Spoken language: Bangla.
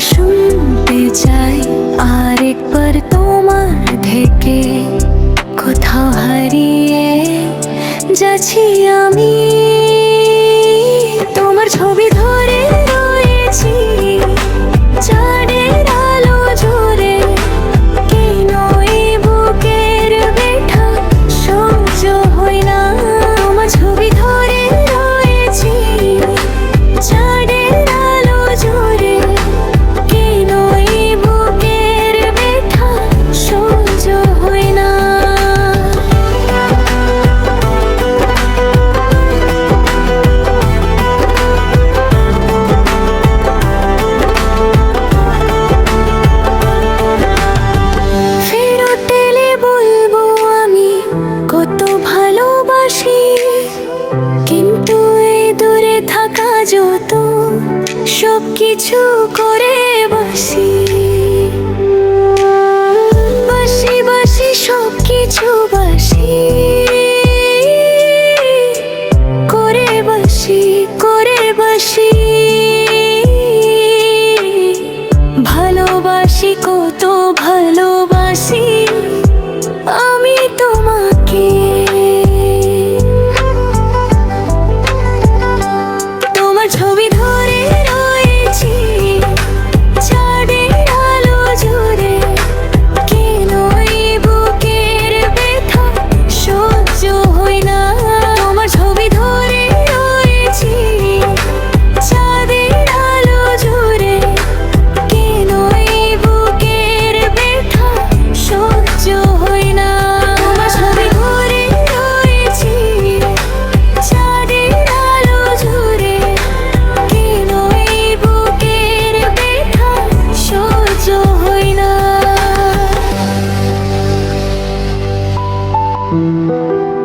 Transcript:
শুনতে চাই আরেকবার তোমার থেকে কোথাও হারিয়ে যাচ্ছি আমি। কিছু করে বসি। Música